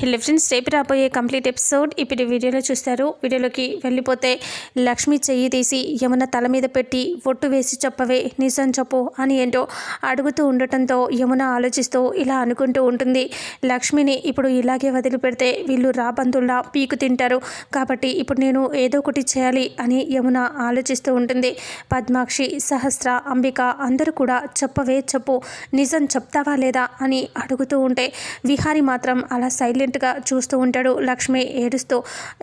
Hello friends రేపు రాబోయే complete episode ఇప్పుడు వీడియోలో చూస్తారు. వీడియోలోకి వెళ్ళిపోతే లక్ష్మి చెయ్యి తీసి యమున తల మీద పెట్టి ఒట్టు వేసి చెప్పవే నిజం చెప్పు అని ఏంటో అడుగుతూ ఉండటంతో యమున ఆలోచిస్తూ ఇలా అనుకుంటూ ఉంటుంది. లక్ష్మిని ఇప్పుడు ఇలాగే వదిలిపెడితే వీళ్ళు రాబందుల్లా పీకు తింటారు. కాబట్టి ఇప్పుడు నేను ఏదో ఒకటి చేయాలి అని యమున ఆలోచిస్తూ ఉంటుంది. పద్మాక్షి సహస్ర అంబిక అందరూ కూడా చెప్పవే చెప్పు నిజం చెప్తావా లేదా అని అడుగుతూ ఉంటే విహారి మాత్రం అలా సైలెంట్గా చూస్తూ ఉంటాడు. లక్ష్మి ఏడుస్తూ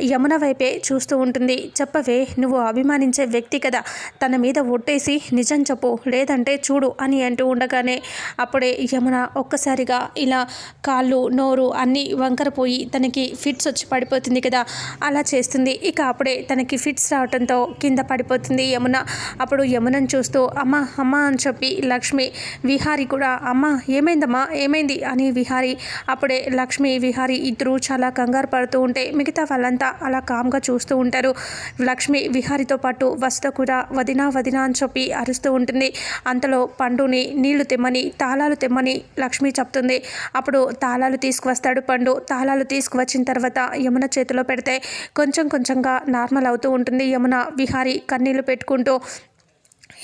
యమున వైపే చూస్తూ ఉంటుంది. చెప్పవే నువ్వు అభిమానించే వ్యక్తి కదా. తన మీద ఒట్టేసి నిజం చెప్పు లేదంటే చూడు అని అంటూ ఉండగానే అప్పుడే యమున ఒక్కసారిగా ఇలా కాళ్ళు నోరు అన్నీ వంకరపోయి తనకి ఫిట్స్ వచ్చి పడిపోతుంది కదా. అలా చేస్తుంది. ఇక అప్పుడే తనకి ఫిట్స్ రావడంతో కింద పడిపోతుంది యమున. అప్పుడు యమునను చూస్తూ అమ్మ అమ్మ అని చెప్పి లక్ష్మి విహారి కూడా అమ్మ ఏమైందమ్మా ఏమైంది? అని విహారి అప్పుడే లక్ష్మి విహారి ఇద్దరు చాలా కంగారు పడుతూ ఉంటే మిగతా వాళ్ళంతా అలా కామ్గా చూస్తూ ఉంటారు. లక్ష్మి విహారితో పాటు వస్త కూడా వదినా వదినా అని చెప్పి అరుస్తూ ఉంటుంది. అంతలో పండుని నీళ్ళు తెమ్మని తాళాలు తెమ్మని లక్ష్మి చెప్తుంది. అప్పుడు తాళాలు తీసుకువస్తాడు పండు. తాళాలు తీసుకువచ్చిన తర్వాత యమున చేతిలో పెడితే కొంచెం కొంచెంగా నార్మల్ అవుతూ ఉంటుంది. యమున విహారి కన్నీళ్ళు పెట్టుకుంటూ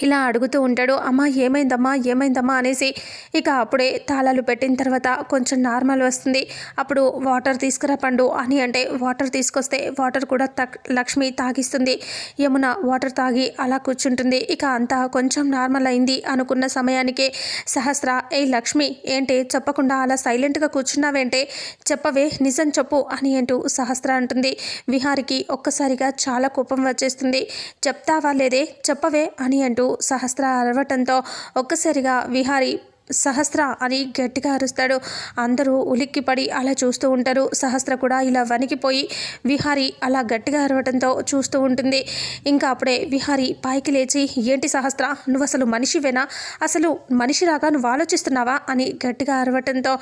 ఇలా అడుగుతూ ఉంటాడు అమ్మా ఏమైందమ్మా ఏమైందమ్మా? అనేసి ఇక అప్పుడే తాళాలు పెట్టిన తర్వాత కొంచెం నార్మల్ వస్తుంది. అప్పుడు వాటర్ తీసుకురా పండు అని అంటే వాటర్ తీసుకొస్తే వాటర్ కూడా తక్ లక్ష్మి తాగిస్తుంది. యమున వాటర్ తాగి అలా కూర్చుంటుంది. ఇక అంతా కొంచెం నార్మల్ అయింది అనుకున్న సమయానికే సహస్ర ఏ లక్ష్మి ఏంటి చెప్పకుండా అలా సైలెంట్గా కూర్చున్నావేంటే? చెప్పవే నిజం చెప్పు అని అంటూ సహస్ర అంటుంది. విహారికి ఒక్కసారిగా చాలా కోపం వచ్చేస్తుంది. చెప్తావా లేదే? చెప్పవే అని అంటూ సహస్ర అరవటంతో ఒక్కసారిగా విహారి సహస్ర అని గట్టిగా అరుస్తాడు. అందరూ ఉలిక్కిపడి అలా చూస్తూ ఉంటారు. సహస్ర కూడా ఇలా వణికిపోయి విహారి అలా గట్టిగా అరవటంతో చూస్తూ ఉంటుంది. ఇంకా అప్పుడే విహారి పైకి లేచి ఏంటి సహస్ర నువ్వు అసలు మనిషివేనా? అసలు మనిషిలాగా నువ్వు ఆలోచిస్తున్నావా? అని గట్టిగా అరవటంతో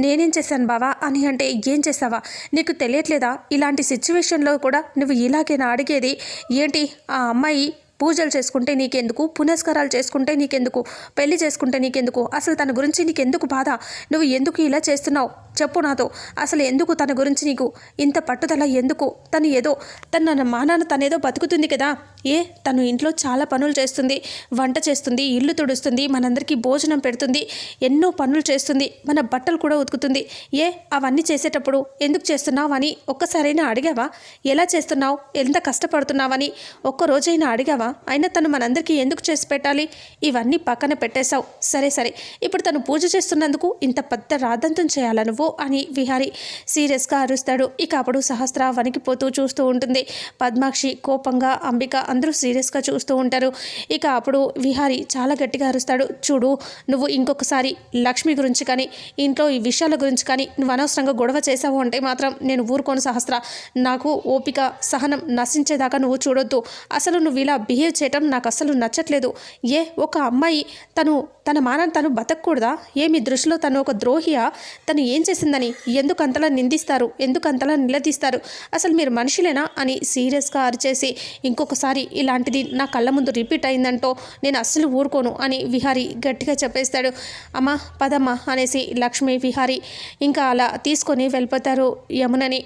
నేనేం చేశాను బావా? అని అంటే ఏం చేసావా నీకు తెలియట్లేదా? ఇలాంటి సిచ్యువేషన్లో కూడా నువ్వు ఇలాగైనా అడిగేది? ఏంటి? ఆ అమ్మాయి పూజలు చేసుకుంటే నీకెందుకు? పునస్కారాలు చేసుకుంటే నీకెందుకు? పెళ్ళి చేసుకుంటే నీకెందుకు? అసలు తన గురించి నీకెందుకు బాధ? నువ్వు ఎందుకు ఇలా చేస్తున్నావు? చెప్పు నాతో. అసలు ఎందుకు తన గురించి నీకు? ఇంత పట్టుదల ఎందుకు? తను ఏదో తన మానాన తనేదో బతుకుతుంది కదా? ఏ తను ఇంట్లో చాలా పనులు చేస్తుంది. వంట చేస్తుంది ఇల్లు తుడుస్తుంది మనందరికీ భోజనం పెడుతుంది ఎన్నో పనులు చేస్తుంది మన బట్టలు కూడా ఉతుకుతుంది. ఏ అవన్నీ చేసేటప్పుడు ఎందుకు చేస్తున్నావు అని ఒక్కసారైనా అడిగావా? ఎలా చేస్తున్నావు? ఎంత కష్టపడుతున్నావని ఒక్క రోజైనా అడిగావా? అయినా తను మనందరికీ ఎందుకు చేసి పెట్టాలి? ఇవన్నీ పక్కన పెట్టేశావు. సరే సరే. ఇప్పుడు తను పూజ చేస్తున్నందుకు ఇంత పెద్ద రాదంతం చేయాలా నువ్వు? అని విహారి సీరియస్గా అరుస్తాడు. ఇక అప్పుడు సహస్ర వణికిపోతూ చూస్తూ ఉంటుంది. పద్మాక్షి కోపంగా అంబిక అందరూ సీరియస్గా చూస్తూ ఉంటారు. ఇక అప్పుడు విహారి చాలా గట్టిగా అరుస్తాడు. చూడు నువ్వు ఇంకొకసారి లక్ష్మి గురించి కానీ ఇంట్లో ఈ విషయాల గురించి కానీ నువ్వు అనవసరంగా గొడవ చేసావు అంటే మాత్రం నేను ఊరుకోను సహస్ర. నాకు ఓపిక సహనం నశించేదాకా నువ్వు చూడొద్దు. అసలు నువ్వు ఇలా బిహేవ్ చేయటం నాకు అసలు నచ్చట్లేదు. ఏ ఒక అమ్మాయి తను తన మానం తను బతకూడదా ఏ మీ దృష్టిలో తను ఒక ద్రోహియా? తను ఏం చేసిందని? ఎందుకంతలా నిందిస్తారు? ఎందుకు అంతలా నిలదీస్తారు? అసలు మీరు మనుషులేనా? అని సీరియస్గా అరిచేసి ఇంకొకసారి ఇలాంటిది నా కళ్ళ ముందు రిపీట్ అయిందంటో నేను అస్సలు ఊరుకోను అని విహారి గట్టిగా చెప్పేస్తాడు. అమ్మా పదమ్మా అనేసి లక్ష్మి విహారి ఇంకా అలా తీసుకొని వెళ్ళిపోతారు యమునని.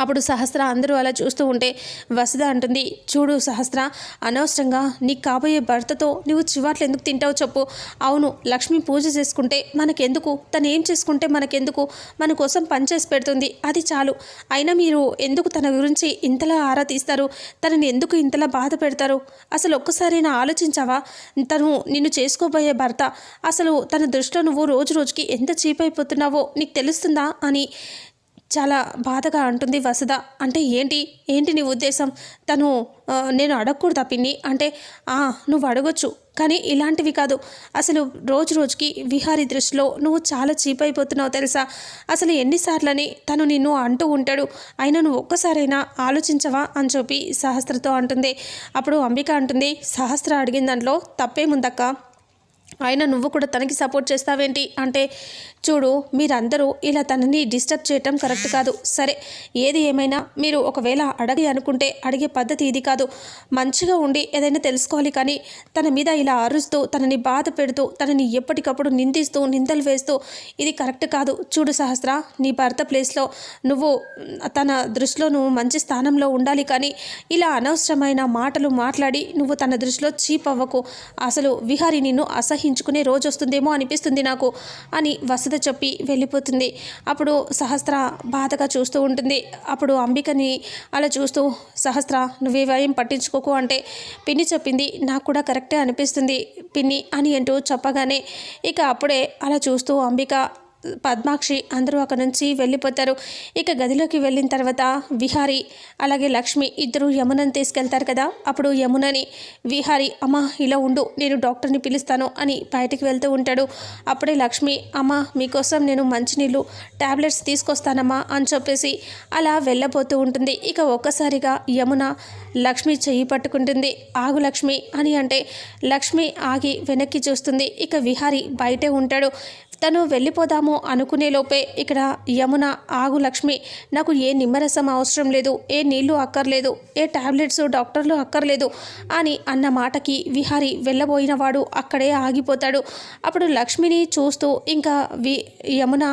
అప్పుడు సహస్ర అందరూ అలా చూస్తూ ఉంటే వసుధ అంటుంది చూడు సహస్ర అనవసరంగా నీకు కాబోయే భర్తతో నువ్వు చివాట్లు ఎందుకు తింటావు చెప్పు. అవును లక్ష్మి పూజ చేసుకుంటే మనకెందుకు? తను ఏం చేసుకుంటే మనకెందుకు? మన కోసం పనిచేసి పెడుతుంది అది చాలు. అయినా మీరు ఎందుకు తన గురించి ఇంతలా ఆరా తీస్తారు? తనని ఎందుకు ఇంతలా బాధ పెడతారు? అసలు ఒక్కసారైనా ఆలోచించావా? తను నిన్ను చేసుకోబోయే భర్త అసలు తన దృష్టిలో నువ్వు రోజు రోజుకి ఎంత చీప్ అయిపోతున్నావో నీకు తెలుస్తుందా? అని చాలా బాధగా అంటుంది వసుధ. అంటే ఏంటి? ఏంటి నీ ఉద్దేశం? తను నేను అడగకూడదా పిన్ని? అంటే "ఆ, నువ్వు అడగొచ్చు. కానీ ఇలాంటివి కాదు. అసలు రోజు రోజుకి విహారీ దృష్టిలో నువ్వు చాలా చీప్ అయిపోతున్నావు తెలుసా? అసలు ఎన్నిసార్లని తను నిన్ను అంటూ ఉంటాడు. అయినా నువ్వు ఒక్కసారైనా ఆలోచించవా అని చెప్పి సహస్రతో అంటుంది. అప్పుడు అంబిక అంటుంది సహస్ర అడిగిన దాంట్లో తప్పేముందక్క? అయినా నువ్వు కూడా తనకి సపోర్ట్ చేస్తావేంటి? అంటే చూడు మీరందరూ ఇలా తనని డిస్టర్బ్ చేయటం కరెక్ట్ కాదు. సరే ఏది ఏమైనా మీరు ఒకవేళ అడగి అనుకుంటే అడిగే పద్ధతి ఇది కాదు. మంచిగా ఉండి ఏదైనా తెలుసుకోవాలి కానీ తన మీద ఇలా అరుస్తూ తనని బాధ పెడుతూ తనని ఎప్పటికప్పుడు నిందిస్తూ నిందలు వేస్తూ ఇది కరెక్ట్ కాదు. చూడు సహస్ర నీ భర్త ప్లేస్లో నువ్వు తన దృష్టిలో నువ్వు మంచి స్థానంలో ఉండాలి కానీ ఇలా అనవసరమైన మాటలు మాట్లాడి నువ్వు తన దృష్టిలో చీప్ అవ్వకు. అసలు విహారి నిన్ను అసహ్య అసహించుకునే రోజు వస్తుందేమో అనిపిస్తుంది నాకు అని వసత చెప్పి వెళ్ళిపోతుంది. అప్పుడు సహస్ర బాధగా చూస్తూ ఉంటుంది. అప్పుడు అంబికని అలా చూస్తూ సహస్ర నువ్వేవేం పట్టించుకోకు అంటే పిన్ని చెప్పింది నాకు కూడా కరెక్టే అనిపిస్తుంది పిన్ని అని అంటూ చెప్పగానే ఇక అప్పుడే అలా చూస్తూ అంబిక పద్మాక్షి అందరూ అక్కడి నుంచి వెళ్ళిపోతారు. ఇక గదిలోకి వెళ్ళిన తర్వాత విహారి అలాగే లక్ష్మి ఇద్దరు యమునని తీసుకెళ్తారు కదా. అప్పుడు యమునని విహారి అమ్మ ఇలా ఉండు నేను డాక్టర్ని పిలుస్తాను అని బయటికి వెళ్తూ ఉంటాడు. అప్పుడే లక్ష్మి అమ్మ మీకోసం నేను మంచినీళ్ళు ట్యాబ్లెట్స్ తీసుకొస్తానమ్మా అని చెప్పేసి అలా వెళ్ళబోతూ ఉంటుంది. ఇక ఒక్కసారిగా యమున లక్ష్మి చెయ్యి పట్టుకుంటుంది. ఆగు లక్ష్మి అని అంటే లక్ష్మి ఆగి వెనక్కి చూస్తుంది. ఇక విహారి బయటే ఉంటాడు. తను వెళ్ళిపోదాము అనుకునే లోపే ఇక్కడ యమున ఆగు లక్ష్మి నాకు ఏ నిమ్మరసం అవసరం లేదు ఏ నీళ్ళు అక్కర్లేదు ఏ టాబ్లెట్స్ డాక్టర్లు అక్కర్లేదు అని అన్న మాటకి విహారి వెళ్ళబోయినవాడు అక్కడే ఆగిపోతాడు. అప్పుడు లక్ష్మిని చూస్తూ ఇంకా వి యమున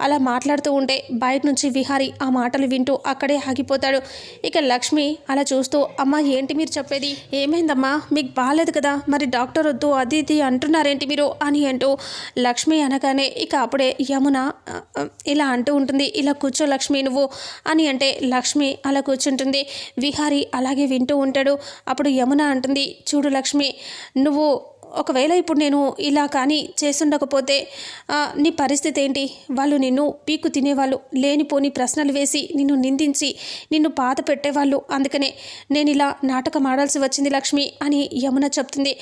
అలా మాట్లాడుతూ ఉంటే బయట నుంచి విహారి ఆ మాటలు వింటూ అక్కడే ఆగిపోతాడు. ఇక లక్ష్మి అలా చూస్తూ అమ్మ ఏంటి మీరు చెప్పేది? ఏమైందమ్మా మీకు బాగాలేదు కదా మరి డాక్టర్ వద్దు అది ఇది అంటున్నారేంటి మీరు? అని అంటూ లక్ష్మి అనగా అనగానే ఇక అప్పుడే యమున ఇలా అంటూ ఉంటుంది ఇలా కూర్చో లక్ష్మి నువ్వు అని అంటే లక్ష్మి అలా కూర్చుంటుంది. విహారి అలాగే వింటూ ఉంటాడు. అప్పుడు యమున అంటుంది చూడు లక్ష్మి నువ్వు ఒకవేళ ఇప్పుడు నేను ఇలా కానీ చేసుండకపోతే నీ పరిస్థితి ఏంటి? వాళ్ళు నిన్ను పీకు తినేవాళ్ళు లేనిపోని ప్రశ్నలు వేసి నిన్ను నిందించి నిన్ను బాధ పెట్టేవాళ్ళు. అందుకనే నేను ఇలా నాటకం ఆడాల్సి వచ్చింది లక్ష్మి అని యమున చెప్తుంది.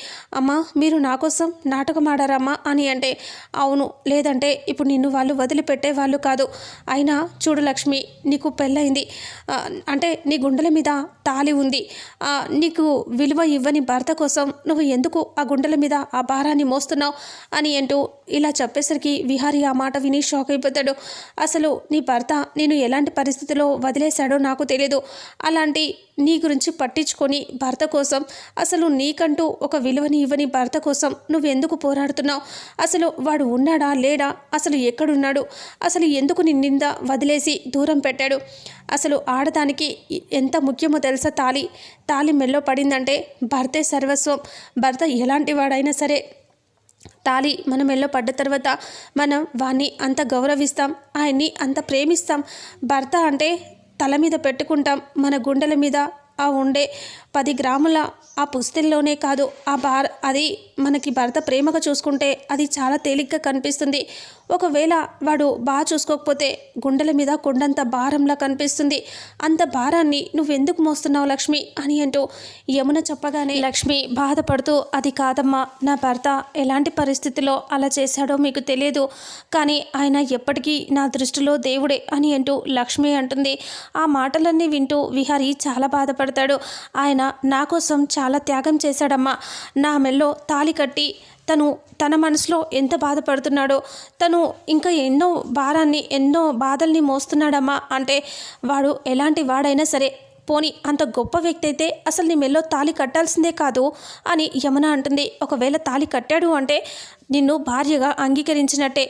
అమ్మా మీరు నా కోసం నాటకం ఆడారమ్మా అని అంటే అవును లేదంటే ఇప్పుడు నిన్ను వాళ్ళు వదిలిపెట్టే వాళ్ళు కాదు. అయినా చూడు లక్ష్మి నీకు పెళ్ళయింది. అంటే నీ గుండెల మీద తాలి ఉంది. నీకు విలువ ఇవ్వని భర్త కోసం నువ్వు ఎందుకు ఆ గుండెల మీద ఆ భారాన్ని మోస్తున్నావు అని అంటూ ఇలా చెప్పేసరికి విహారి ఆ మాట విని షాక్ అయిపోతాడు. అసలు నీ భర్త నేను ఎలాంటి పరిస్థితిలో వదిలేశాడో నాకు తెలియదు అలాంటి నీ గురించి పట్టించుకొని భర్త కోసం అసలు నీకంటూ ఒక విలువని ఇవ్వని భర్త కోసం నువ్వు ఎందుకు పోరాడుతున్నావు? అసలు వాడు ఉన్నాడా లేడా? అసలు ఎక్కడున్నాడు? అసలు ఎందుకు నిన్నింద వదిలేసి దూరం పెట్టాడు? అసలు ఆడదానికి ఎంత ముఖ్యమో తెలుసా తాలి తాలి మెల్లో పడిందంటే భర్తే సర్వస్వం. భర్త ఎలాంటి వాడైనా సరే తాలి మన మెల్లో పడ్డ తర్వాత మనం వాణ్ణి అంత గౌరవిస్తాం ఆయన్ని అంత ప్రేమిస్తాం. భర్త అంటే తల మీద పెట్టుకుంటాం. మన గుండెల మీద ఆ ఉండే పది గ్రాముల ఆ పుస్తెల్లోనే కాదు ఆ భార అది మనకి భర్త ప్రేమగా చూసుకుంటే అది చాలా తేలిగ్గా కనిపిస్తుంది. ఒకవేళ వాడు బాగా చూసుకోకపోతే గుండెల మీద కొండంత భారంలా కనిపిస్తుంది. అంత భారాన్ని నువ్వెందుకు మోస్తున్నావు లక్ష్మి? అని అంటూ యమున చెప్పగానే లక్ష్మి బాధపడుతూ అది కాదమ్మా నా భర్త ఎలాంటి పరిస్థితిలో అలా చేశాడో మీకు తెలియదు. కానీ ఆయన ఎప్పటికీ నా దృష్టిలో దేవుడే అని అంటూ లక్ష్మి అంటుంది. ఆ మాటలన్నీ వింటూ విహారి చాలా బాధపడతాడు. ఆయన నా కోసం చాలా త్యాగం చేశాడమ్మా. నా మెల్లో తాలి కట్టి తను తన మనసులో ఎంత బాధపడుతున్నాడో తను ఇంకా ఎన్నో భారాన్ని ఎన్నో బాధల్ని మోస్తున్నాడమ్మా. అంటే వాడు ఎలాంటి వాడైనా సరే పోని అంత గొప్ప వ్యక్తి అయితే అసలు నీ మెల్లో తాళి కట్టాల్సిందే కాదు అని యమున అంటుంది. ఒకవేళ తాళి కట్టాడు అంటే నిన్ను భార్యగా అంగీకరించినట్టే.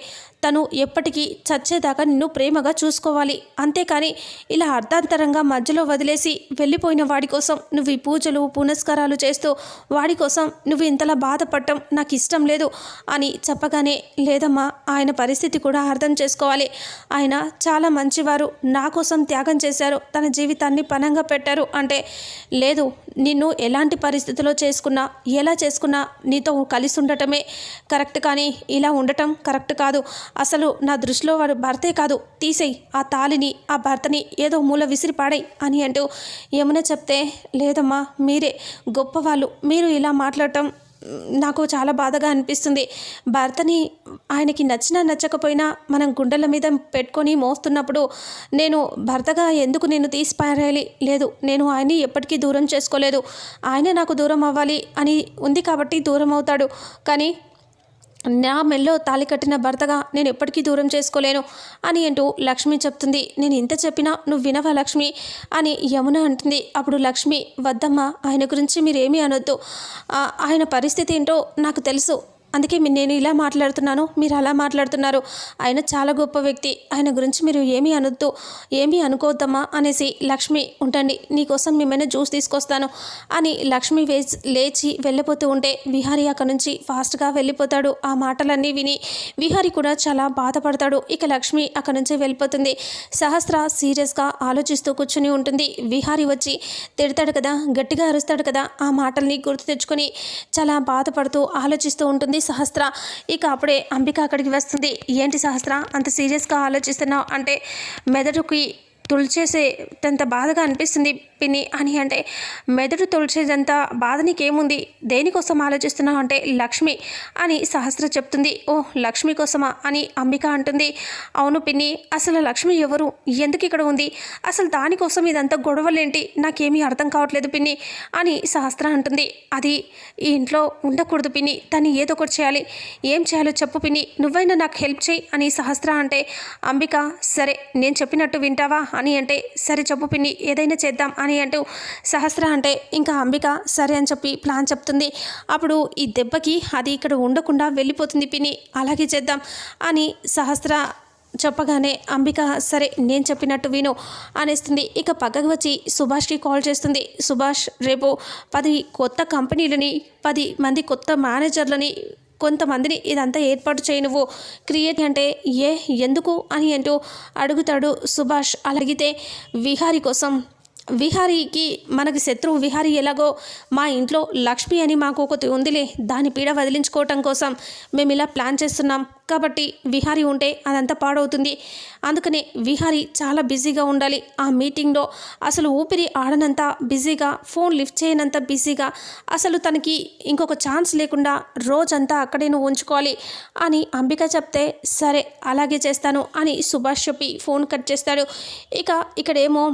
తను ఎప్పటికీ చచ్చేదాకా నిన్ను ప్రేమగా చూసుకోవాలి. అంతేకాని ఇలా అర్ధాంతరంగా మధ్యలో వదిలేసి వెళ్ళిపోయిన వాడి కోసం నువ్వు ఈ పూజలు పునస్కారాలు చేస్తూ వాడి కోసం నువ్వు ఇంతలా బాధపడటం నాకు ఇష్టం లేదు అని చెప్పగానే లేదమ్మా ఆయన పరిస్థితి కూడా అర్థం చేసుకోవాలి. ఆయన చాలా మంచివారు. నా కోసం త్యాగం చేశారు. తన జీవితాన్ని పనంగా పెట్టారు. అంటే లేదు నిన్ను ఎలాంటి పరిస్థితిలో చేసుకున్నా ఎలా చేసుకున్నా నీతో కలిసి ఉండటమే కరెక్ట్ కరెక్ట్ కానీ ఇలా ఉండటం కరెక్ట్ కాదు. అసలు నా దృష్టిలో వాడు భర్తే కాదు. తీసేయి ఆ తాలిని ఆ భర్తని ఏదో మూల విసిరి పాడేయి అని అంటూ ఏమైనా చెప్తే లేదమ్మా మీరే గొప్పవాళ్ళు. మీరు ఇలా మాట్లాడటం నాకు చాలా బాధగా అనిపిస్తుంది. భర్తని ఆయనకి నచ్చినా నచ్చకపోయినా మనం గుండెల మీద పెట్టుకొని మోస్తున్నప్పుడు నేను భర్తగా ఎందుకు నేను తీసి పారేయాలి? లేదు నేను ఆయన్ని ఎప్పటికీ దూరం చేసుకోలేదు. ఆయన నాకు దూరం అవ్వాలి అని ఉంది కాబట్టి దూరం అవుతాడు. కానీ నా మెల్లో తాలి కట్టిన భర్తగా నేను ఎప్పటికీ దూరం చేసుకోలేను అని అంటూ లక్ష్మి చెప్తుంది. నేను ఇంత చెప్పినా నువ్వు వినవా లక్ష్మి? అని యమున అంటుంది. అప్పుడు లక్ష్మి వద్దమ్మా ఆయన గురించి మీరేమీ అనొద్దు. ఆయన పరిస్థితి ఏంటో నాకు తెలుసు. అందుకే మీ- నేను ఇలా మాట్లాడుతున్నాను మీరు అలా మాట్లాడుతున్నారు. ఆయన చాలా గొప్ప వ్యక్తి. ఆయన గురించి మీరు ఏమీ అనొద్దు ఏమీ అనుకోవద్దమ్మా అనేసి లక్ష్మి ఉంటండి నీకోసం మేమైనా జ్యూస్ తీసుకొస్తాను అని లక్ష్మి వేసి లేచి వెళ్ళిపోతూ ఉంటే విహారీ అక్కడి నుంచి ఫాస్ట్గా వెళ్ళిపోతాడు. ఆ మాటలన్నీ విని విహారీ కూడా చాలా బాధపడతాడు. ఇక లక్ష్మి అక్కడి నుంచి వెళ్ళిపోతుంది. సహస్ర సీరియస్గా ఆలోచిస్తూ కూర్చుని ఉంటుంది. విహారీ వచ్చి తిడతాడు కదా గట్టిగా అరుస్తాడు కదా. ఆ మాటల్ని గుర్తు తెచ్చుకొని చాలా బాధపడుతూ ఆలోచిస్తూ ఉంటుంది. సహస్ర. ఇక అప్పుడే అంబిక అక్కడికి వస్తుంది. ఏంటి సహస్ర? అంత సీరియస్గా ఆలోచిస్తున్నావు? అంటే మెదడుకి తుల్చేసేటంత బాధగా అనిపిస్తుంది. పిన్ని అని అంటే మెదడు తుల్చేదంత బాధ నీకేముంది? దేనికోసం ఆలోచిస్తున్నావు అంటే లక్ష్మి అని సహస్ర చెప్తుంది. ఓ లక్ష్మి కోసమా అని అంబిక అంటుంది. అవును పిన్ని అసలు లక్ష్మి ఎవరు? ఎందుకు ఇక్కడ ఉంది? అసలు దానికోసం ఇదంతా గొడవలేంటి? నాకేమీ అర్థం కావట్లేదు పిన్ని అని సహస్ర అంటుంది. అది ఈ ఇంట్లో ఉండకూడదు పిన్ని తను ఏదో ఒకటి చేయాలి. ఏం చేయాలో చెప్పు పిన్ని నువ్వైనా నాకు హెల్ప్ చేయి అని సహస్ర అంటే అంబిక సరే నేను చెప్పినట్టు వింటావా? అని అంటే సరే చెప్పు పిన్ని ఏదైనా చేద్దాం అని అంటూ సహస్ర అంటే ఇంకా అంబిక సరే అని చెప్పి ప్లాన్ చెప్తుంది. అప్పుడు ఈ దెబ్బకి అది ఇక్కడ ఉండకుండా వెళ్ళిపోతుంది పిన్ని అలాగే చేద్దాం అని సహస్ర చెప్పగానే అంబిక సరే నేను చెప్పినట్టు విను అనేస్తుంది. ఇక పక్కకు వచ్చి సుభాష్కి కాల్ చేస్తుంది. సుభాష్ రేపు పది కొత్త కంపెనీలని పది మంది కొత్త మేనేజర్లని కొంతమందిని ఇదంతా ఏర్పాటు చేయి నువ్వు క్రియేట్ అంటే ఏ ఎందుకు అని అంటూ అడుగుతాడు సుభాష్. అలాగితే విహారీ కోసం విహారీకి మనకి శత్రువు విహారీ ఎలాగో మా ఇంట్లో లక్ష్మి అని మాకు ఒకటి ఉందిలే దాని పీడ వదిలించుకోవటం కోసం మేము ఇలా ప్లాన్ చేస్తున్నాం. కాబట్టి విహారీ ఉంటే అదంతా పాడవుతుంది. అందుకనే విహారీ చాలా బిజీగా ఉండాలి. ఆ మీటింగ్లో అసలు ఊపిరి ఆడనంత బిజీగా ఫోన్ లిఫ్ట్ చేయనంత బిజీగా అసలు తనకి ఇంకొక ఛాన్స్ లేకుండా రోజంతా అక్కడే నువ్వు ఉంచుకోవాలి అని అంబిక చెప్తే సరే అలాగే చేస్తాను అని సుభాష్ చెప్పి ఫోన్ కట్ చేస్తాడు. ఇక ఇక్కడేమో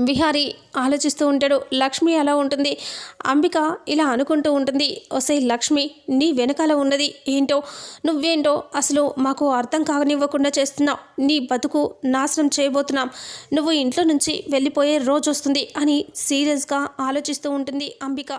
విహారి ఆలోచిస్తూ ఉంటాడు లక్ష్మి అలా ఉంటుంది. అంబిక ఇలా అనుకుంటూ ఉంటుంది ఒసే లక్ష్మి నీ వెనకాల ఉన్నది ఏంటో నువ్వేంటో అసలు మాకు అర్థం కాగనివ్వకుండా చేస్తున్నావు. నీ బతుకు నాశనం చేయబోతున్నాం. నువ్వు ఇంట్లో నుంచి వెళ్ళిపోయే రోజు వస్తుంది అని సీరియస్గా ఆలోచిస్తూ ఉంటుంది అంబిక.